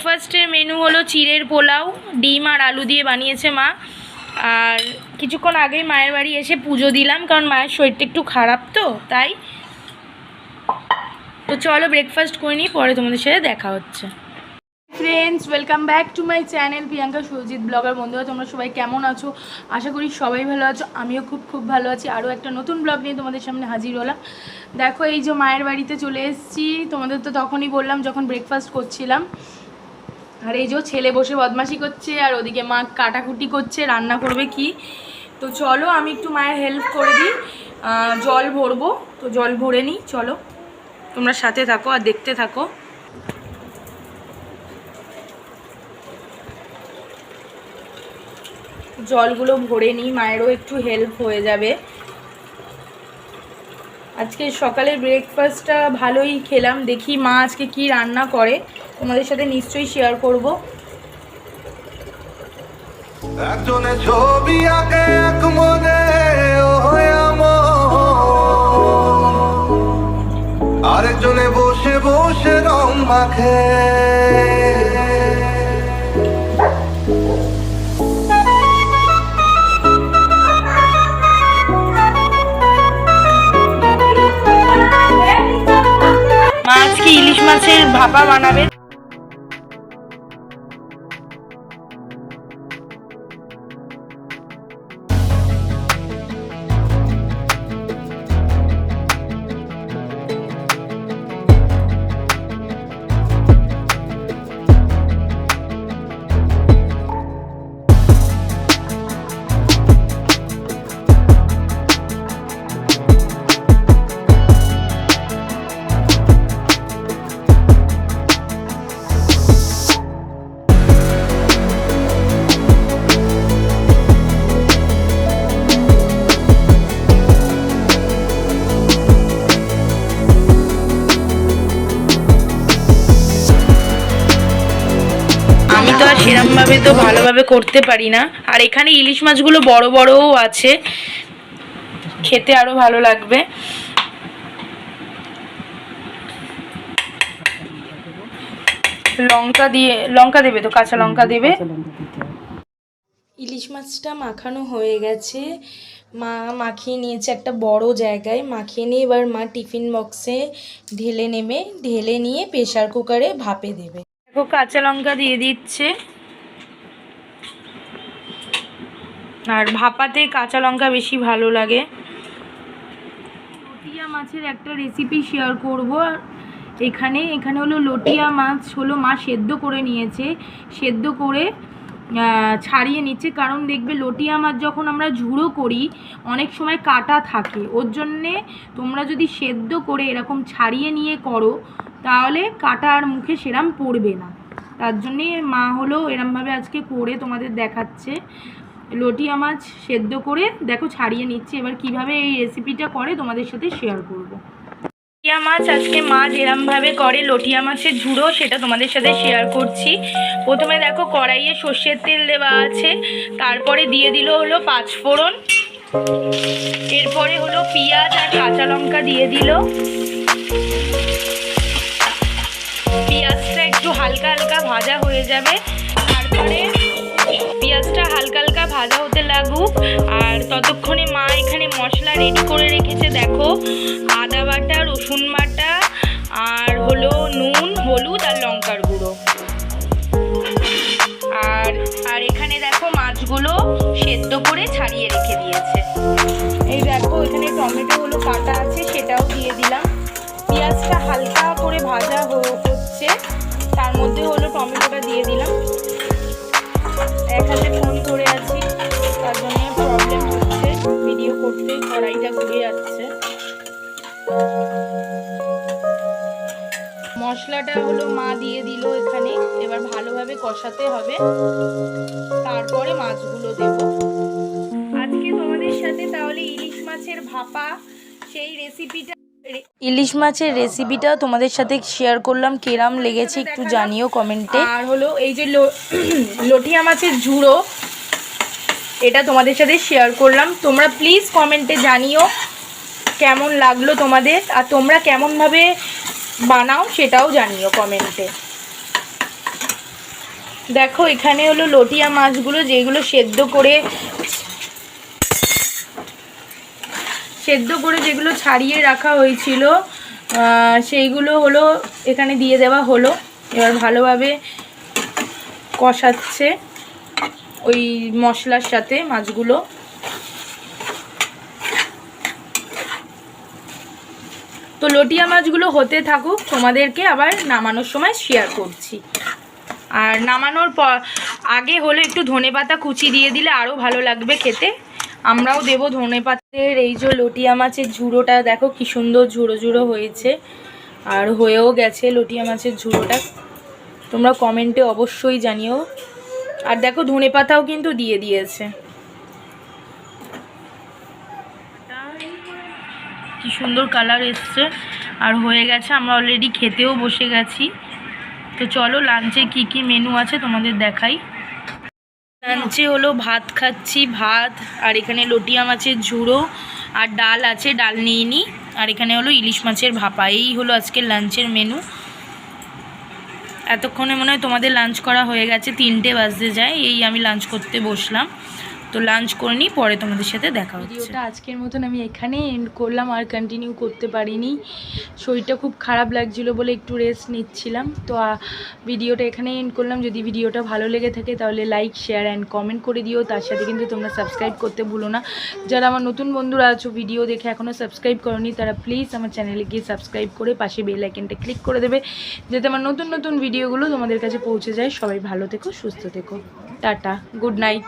ব্রেকফাস্টের মেনু হলো চিড়ের পোলাও, ডিম আর আলু দিয়ে বানিয়েছে মা। আর কিছুক্ষণ আগেই মায়ের বাড়ি এসে পুজো দিলাম, কারণ মায়ের শরীরটা একটু খারাপ তো, তাই। তো চলো ব্রেকফাস্ট করে নিই, পরে তোমাদের সাথে দেখা হচ্ছে। Friends welcome back to my channel Priyanka Surajit blogger বন্ধুরা, তোমরা সবাই কেমন আছো? আশা করি সবাই ভালো আছো, আমিও খুব খুব ভালো আছি। আরও একটা নতুন ব্লগ নিয়ে তোমাদের সামনে হাজির হলাম। দেখো, এই যে মায়ের বাড়িতে চলে এসেছি। তোমাদের তো তখনই বললাম, যখন ব্রেকফাস্ট করছিলাম। আর এই যে ছেলে বসে বদমাশি করছে, আর ওদিকে মা কাটাকুটি করছে, রান্না করবে কি? তো চলো, আমি একটু মায়ের হেল্প করে দিই। জল ভরবো, তো জল ভরে নিই, চলো। তোমরা সাথে থাকো আর দেখতে থাকো। জলগুলো ভরে নিই, মায়েরও একটু হেল্প হয়ে যাবে। আজকে সকালের ব্রেকফাস্টটা ভালোই খেলাম, দেখি মা আজকে কি রান্না করে। তোমাদের সাথে নিশ্চয়ই শেয়ার করব। একজনে ছবি আঁকে এক মনে আরেকজনে বসে বসে রং মাখে। মা আজকে ইলিশ মাছের ভাপা বানাবে। তো ভালোভাবে করতে পারি না। আর এখানে ইলিশ মাছগুলো বড় বড়ও আছে। খেতে আরও ভালো লাগবে। লঙ্কা দিয়ে লঙ্কা দেবে তো? কাঁচা লঙ্কা দেবে? ইলিশ মাছটা মাখানো হয়ে গেছে। মা মাখিয়ে নিয়েছে একটা বড় জায়গায়। মাখিয়ে নিয়ে এবার মা টিফিন বক্সে ঢেলে নেবে। ঢেলে নিয়ে প্রেশার কুকারে ভাপে দেবে। দেখো কাঁচা লঙ্কা দিয়ে দিচ্ছে। আর ভাপাতে কাঁচা লঙ্কা বেশি ভালো লাগে। লটিয়া মাছের একটা রেসিপি শেয়ার করব। এখানে এখানে হলো লটিয়া মাছ হলো মা সেদ্ধ করে নিয়েছে। সেদ্ধ করে ছাড়িয়ে নিচ্ছে। কারণ দেখবে লটিয়া মাছ যখন আমরা ঝুড়ো করি, অনেক সময় কাটা থাকে। ওর জন্যে তোমরা যদি সেদ্ধ করে এরকম ছাড়িয়ে নিয়ে করো, তাহলে কাটা আর মুখে সেরাম পড়বে না। তার জন্যে মা হলো এরমভাবে আজকে করে তোমাদের দেখাচ্ছে। লটিয়া মাছ সেদ্ধ করে দেখো ছাড়িয়ে নিচ্ছে। এবার কীভাবে এই রেসিপিটা করে তোমাদের সাথে শেয়ার করব। লটিয়া মাছ আজকে মা যেরমভাবে করে, লটিয়া মাছের ঝুড়ো সেটা তোমাদের সাথে শেয়ার করছি। প্রথমে দেখো কড়াইয়ে সর্ষের তেল দেওয়া আছে, তারপরে দিয়ে দিল হলো পাঁচ ফোড়ন এরপরে হলো পেঁয়াজ আর কাঁচা লঙ্কা দিয়ে দিল। পেঁয়াজটা একটু হালকা হালকা ভাজা হয়ে যাবে, তারপরে পেঁয়াজটা হালকা হালকা ভাজা হতে লাগুক। আর ততক্ষণে মা এখানে মশলা রেডি করে রেখেছে, দেখো। আদা বাটা, রসুন বাটা, আর হলো নুন, হলুদ আর লঙ্কার গুঁড়ো। আর আর এখানে দেখো মাছগুলো সেদ্ধ করে ছাড়িয়ে রেখে দিয়েছে। এই দেখো, এখানে টমেটো হলো কাটা আছে, সেটাও দিয়ে দিলাম। পেঁয়াজটা হালকা করে ভাজা হচ্ছে। তার মধ্যে হলো টমেটোটা দিয়ে দিলাম। ফোন আছি। তার জন্য প্রবলেম হচ্ছে। ভিডিও করতে কড়াইটা ঘুরে যাচ্ছে। মশলাটা হলো মা দিয়ে দিল এখানে। এবার ভালোভাবে কষাতে হবে। তারপরে মাছগুলো দেব। আজকে তোমাদের সাথে তাহলে ইলিশ মাছের ভাপা, সেই রেসিপিটা ইলিশ মাছের রেসিপিটা তোমাদের সাথে শেয়ার করলাম কেরাম লেগেছে একটু জানিও কমেন্টে আর হলো এই যে লটিয়া মাছের ঝুড়ো এটা তোমাদের সাথে শেয়ার করলাম। তোমরা প্লিজ কমেন্টে জানিও কেমন লাগল তোমাদের আর তোমরা কেমনভাবে বানাও সেটাও জানিও কমেন্টে দেখো এখানে হলো লটিয়া মাছগুলো যেগুলো সেদ্ধ করে সেদ্ধ করে যেগুলো ছাড়িয়ে রাখা হয়েছিল সেইগুলো হলো এখানে দিয়ে দেওয়া হলো। এবার ভালোভাবে কষাচ্ছে ওই মশলার সাথে মাছগুলো। তো লটিয়া মাছগুলো হতে থাকুক, তোমাদেরকে আবার নামানোর সময় শেয়ার করছি। আর নামানোর পর আগে হলে একটু ধনে পাতা কুচি দিয়ে দিলে আরও ভালো লাগবে খেতে। আমরাও দেবো ধনে পাতের এই যে লটিয়া মাছের ঝুড়োটা, দেখো কি সুন্দর ঝুড়ো ঝুড়ো হয়েছে। আর হয়েও গেছে লটিয়া মাছের ঝুড়োটা। তোমরা কমেন্টে অবশ্যই জানিও। আর দেখো ধনে পাতাও কিন্তু দিয়ে দিয়েছে। কি সুন্দর কালার এসছে। আর হয়ে গেছে, আমরা অলরেডি খেতেও বসে গেছি। তো চলো লাঞ্চে কি কি মেনু আছে তোমাদের দেখাই। লাঞ্চে হলো ভাত খাচ্ছি, ভাত, আর এখানে লটিয়া মাছের ঝুড়ো, আর ডাল আছে, ডাল নিয়ে নিই আর এখানে হলো ইলিশ মাছের ভাপা, এই হলো আজকের লাঞ্চের মেনু এতক্ষণে মনে হয় তোমাদের লাঞ্চ করা হয়ে গেছে, তিনটে বাজতে যায়, এই আমি লাঞ্চ করতে বসলাম। তো লাঞ্চ করে নিই, পরে তোমাদের সাথে দেখা হচ্ছে। আজকের মতন আমি এখানে এন্ড করলাম, আর কন্টিনিউ করতে পারিনি। শরীরটা খুব খারাপ লাগছিল বলে একটু রেস্ট নিচ্ছিলাম। তো ভিডিওটা এখানে এন্ড করলাম। যদি ভিডিওটা ভালো লেগে থাকে তাহলে লাইক শেয়ার অ্যান্ড কমেন্ট করে দিও। তার সাথে কিন্তু তোমরা সাবস্ক্রাইব করতে ভুলো না। যারা আমার নতুন বন্ধুরা আছো ভিডিও দেখে এখনও সাবস্ক্রাইব করনি, তারা প্লিজ আমার চ্যানেলে গিয়ে সাবস্ক্রাইব করে পাশে বেল আইকনটা ক্লিক করে দেবে। যাতে আমার নতুন নতুন ভিডিওগুলো তোমাদের কাছে পৌঁছে যায়। সবাই ভালো থেকো, সুস্থ থেকো। Tata good night